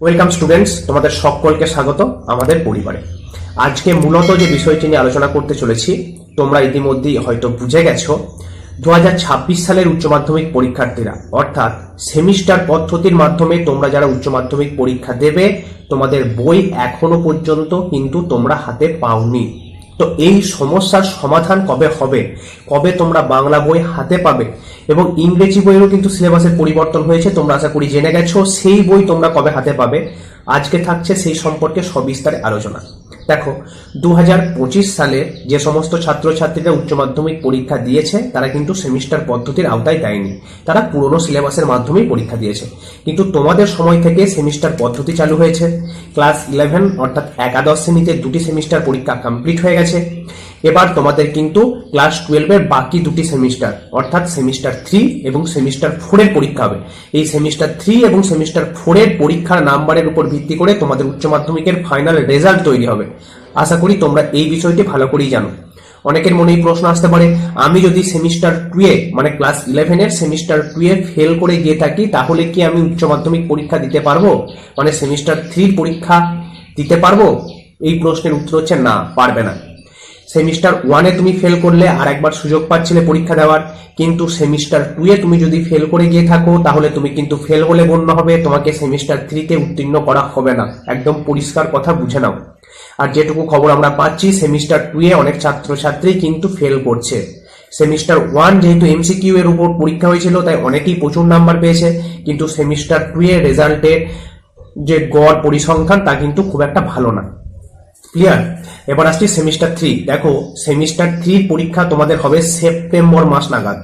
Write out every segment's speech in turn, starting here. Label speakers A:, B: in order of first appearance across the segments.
A: Welcome students তোমাদের সকলকে স্বাগত আমাদের পরিবারে। আজকে মূলত যে বিষয়টি নিয়ে আলোচনা করতে চলেছি, তোমরা ইতিমধ্যেই হয়তো বুঝে গেছো, দু হাজার ছাব্বিশ সালের উচ্চ মাধ্যমিক পরীক্ষার্থীরা, অর্থাৎ সেমিস্টার পদ্ধতির মাধ্যমে তোমরা যারা উচ্চ মাধ্যমিক পরীক্ষা দেবে, তোমাদের বই এখনও পর্যন্ত কিন্তু তোমরা হাতে পাওনি। তো এই সমস্যার সমাধান কবে হবে? কবে তোমরা বাংলা বই হাতে পাবে? এবং ইংরেজি বইয়েরও কিন্তু সিলেবাসের পরিবর্তন হয়েছে, তোমরা আশা করি জেনে গেছো, সেই বই তোমরা কবে হাতে পাবে? আজকে থাকছে সেই সম্পর্কে সবিস্তারে আলোচনা। দেখো দু হাজার পঁচিশ সালে যে সমস্ত ছাত্রছাত্রীরা উচ্চ মাধ্যমিক পরীক্ষা দিয়েছে, তারা কিন্তু সেমিস্টার পদ্ধতির আওতায় দেয়নি তারা পুরনো সিলেবাসের মাধ্যমেই পরীক্ষা দিয়েছে। কিন্তু তোমাদের সময় থেকে সেমিস্টার পদ্ধতি চালু হয়েছে। ক্লাস ইলেভেন অর্থাৎ একাদশ শ্রেণীতে দুটি সেমিস্টার পরীক্ষা কমপ্লিট হয়ে গেছে। এবার তোমাদের কিন্তু ক্লাস টুয়েলভের বাকি দুটি সেমিস্টার অর্থাৎ সেমিস্টার থ্রি এবং সেমিস্টার ফোরের পরীক্ষা হবে। এই সেমিস্টার থ্রি এবং সেমিস্টার ফোরের পরীক্ষার নাম্বারের উপর ভিত্তি করে তোমাদের উচ্চ মাধ্যমিকের ফাইনাল রেজাল্ট তৈরি হবে। আশা করি তোমরা এই বিষয়টি ভালো করেই জানো। অনেকের মনে এই প্রশ্ন আসতে পারে, আমি যদি সেমিস্টার টুয়ে মানে ক্লাস ইলেভেনের সেমিস্টার টুয়ে ফেল করে গিয়ে থাকি, তাহলে কি আমি উচ্চ মাধ্যমিক পরীক্ষা দিতে পারব? মানে সেমিস্টার থ্রির পরীক্ষা দিতে পারব? এই প্রশ্নের উত্তর হচ্ছে না, পারবে না। সেমিস্টার ওয়ানে তুমি ফেল করলে আর একবার সুযোগ পাচ্ছিলে পরীক্ষা দেওয়ার। কিন্তু সেমিস্টার টুয়ে তুমি যদি ফেল করে গিয়ে থাকো, তাহলে তুমি কিন্তু ফেল বলে গণ্য হবে। তোমাকে সেমিস্টার থ্রিতে উত্তীর্ণ করা হবে না। একদম পরিষ্কার কথা বুঝে নাও। আর যেটুকু খবর আমরা পাচ্ছি, সেমিস্টার টুয়ে অনেক ছাত্রছাত্রী কিন্তু ফেল করছে। সেমিস্টার ওয়ান যেহেতু এমসিকিউ এর উপর পরীক্ষা হয়েছিল, তাই অনেকেই প্রচুর নাম্বার পেয়েছে। কিন্তু সেমিস্টার টু এর রেজাল্টের যে গড় পরিসংখ্যান, তা কিন্তু খুব একটা ভালো না। ক্লিয়ার এবার আসছি সেমিস্টার থ্রি দেখো সেমিস্টার থ্রি পরীক্ষা তোমাদের হবে সেপ্টেম্বর মাস নাগাদ।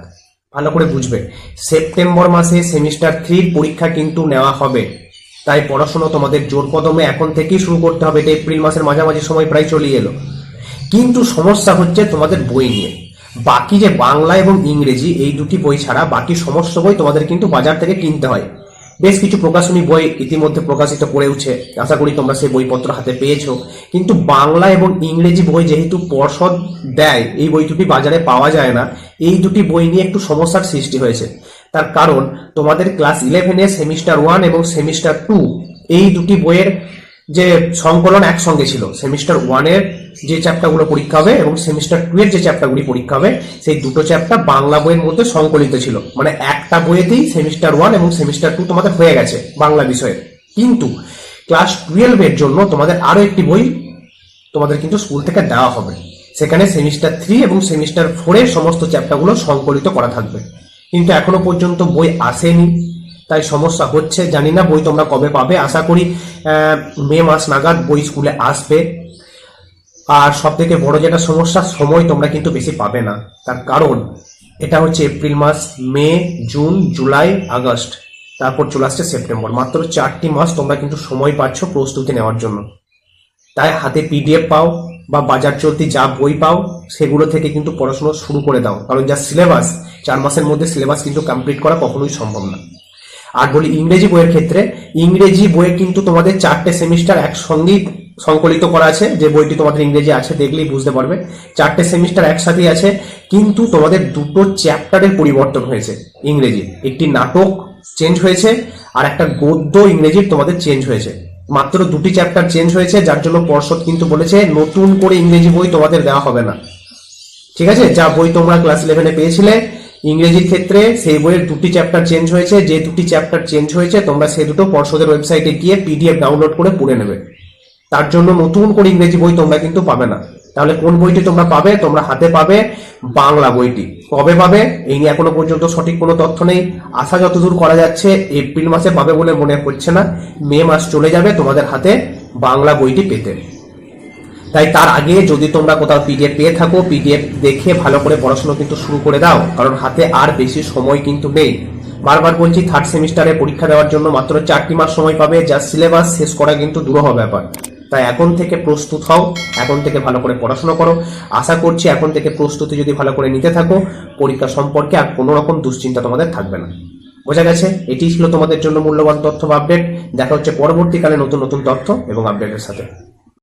A: ভালো করে বুঝবে। সেপ্টেম্বর মাসে সেমিস্টার থ্রির পরীক্ষা কিন্তু নেওয়া হবে। তাই পড়াশোনা তোমাদের জোর কদমে এখন থেকেই শুরু করতে হবে। এটা এপ্রিল মাসের মাঝামাঝি সময় প্রায় চলে এলো। কিন্তু সমস্যা হচ্ছে তোমাদের বই নিয়ে। বাকি যে বাংলা এবং ইংরেজি, এই দুটি বই ছাড়া বাকি সমস্ত বই তোমাদের কিন্তু বাজার থেকে কিনতে হয়। বেশ কিছু প্রকাশনী বই ইতিমধ্যে প্রকাশিত করেওছে আশা করি তোমরা সেই বইপত্র হাতে পেয়েছ। কিন্তু বাংলা এবং ইংরেজি বই যেহেতু পর্ষদ দেয়, এই বই দুটি বাজারে পাওয়া যায় না। এই দুটি বই নিয়ে একটু সমস্যার সৃষ্টি হয়েছে। তার কারণ, তোমাদের ক্লাস ইলেভেনে সেমিস্টার ওয়ান এবং সেমিস্টার টু এই দুটি বইয়ের যে সংকলন একসঙ্গে ছিল সেমিস্টার ওয়ানের যে চ্যাপ্টারগুলো পরীক্ষা হবে এবং সেমিস্টার টু এর যে চ্যাপ্টারগুলি পরীক্ষা হবে, সেই দুটো চ্যাপ্টার বাংলা বইয়ের মধ্যে সংকলিত ছিল। মানে একটা বইয়েতেই সেমিস্টার ওয়ান এবং সেমিস্টার টু তোমাদের হয়ে গেছে বাংলা বিষয়ে। কিন্তু ক্লাস টুয়েলভের জন্য তোমাদের আরও একটি বই তোমাদের কিন্তু স্কুল থেকে দেওয়া হবে। সেখানে সেমিস্টার থ্রি এবং সেমিস্টার ফোরের সমস্ত চ্যাপ্টারগুলো সংকলিত করা থাকবে। কিন্তু এখনও পর্যন্ত বই আসেনি। তাই সমস্যা হচ্ছে, জানি না, বই তোমরা কবে পাবে। আশা করি মে মাস নাগাদ বই স্কুলে আসবে। আর সব থেকে বড় যেটা সমস্যা, সময় তোমরা কিন্তু বেশি পাবে না। তার কারণ, এটা হচ্ছে এপ্রিল মাস, মে, জুন, জুলাই, আগস্ট, তারপর চলে আসছে সেপ্টেম্বর। মাত্র চারটি মাস তোমরা কিন্তু সময় পাচ্ছ প্রস্তুতি নেওয়ার জন্য। তাই হাতে পিডিএফ পাও বা বাজার চলতি যা বই পাও, সেগুলো থেকে কিন্তু পড়াশোনা শুরু করে দাও। কারণ যা সিলেবাস, চার মাসের মধ্যে সিলেবাস কিন্তু কমপ্লিট করা কখনোই সম্ভব না। আর বলি ইংরেজি বইয়ের ক্ষেত্রে, ইংরেজি বইয়ে কিন্তু তোমাদের চারটে সেমিস্টার একসঙ্গেই সংকলিত করা আছে। যে বইটি তোমাদের ইংরেজি আছে দেখলেই বুঝতে পারবে। চারটে সেমিস্টার একসাথেই আছে, কিন্তু তোমাদের দুটো চ্যাপ্টারের পরিবর্তন হয়েছে ইংরেজি। একটি নাটক চেঞ্জ হয়েছে আর একটা গদ্য ইংরেজির তোমাদের চেঞ্জ হয়েছে। মাত্র দুটি চ্যাপ্টার চেঞ্জ হয়েছে, যার জন্য পর্ষদ কিন্তু বলেছে নতুন করে ইংরেজি বই তোমাদের দেওয়া হবে না। ঠিক আছে? যা বই তোমরা ক্লাস ইলেভেনে পেয়েছিলে ইংরেজির ক্ষেত্রে সেই বইয়ের দুটি চ্যাপ্টার চেঞ্জ হয়েছে। যে দুটি চ্যাপ্টার চেঞ্জ হয়েছে, তোমরা সে দুটো পর্ষদের ওয়েবসাইটে গিয়ে পিডিএফ ডাউনলোড করে পড়ে নেবে। তার জন্য নতুন করে ইংরেজি বই তোমরা কিন্তু পাবে না। তাহলে কোন বইটি তোমরা পাবে? তোমরা হাতে পাবে বাংলা বইটি। কবে পাবে? এই নিয়ে এখনও পর্যন্ত সঠিক কোনো তথ্য নেই। আশা যতদূর করা যাচ্ছে, এপ্রিল মাসে পাবে বলে মনে হচ্ছে না। মে মাস চলে যাবে তোমাদের হাতে বাংলা বইটি পেতে। তাই তার আগে যদি তোমরা কোথাও পিডিএফ পেয়ে থাকো পিডিএফ দেখে ভালো করে পড়াশোনা কিন্তু শুরু করে দাও, কারণ হাতে আর বেশি সময় কিন্তু নেই। বারবার বলছি থার্ড সেমিস্টারে পরীক্ষা দেওয়ার জন্য মাত্র চারটি মাস সময় পাবে, যা সিলেবাস শেষ করা কিন্তু দুরূহ ব্যাপার। তাই এখন থেকে প্রস্তুত হও, এখন থেকে ভালো করে পড়াশোনা করো। আশা করছি এখন থেকে প্রস্তুতি যদি ভালো করে নিতে থাকো, পরীক্ষা সম্পর্কে আর কোনো রকম দুশ্চিন্তা তোমাদের থাকবে না। বোঝা গেছে? এটি ছিল তোমাদের জন্য মূল্যবান তথ্য বা আপডেট দেখা হচ্ছে পরবর্তীকালে নতুন নতুন তথ্য এবং আপডেটের সাথে।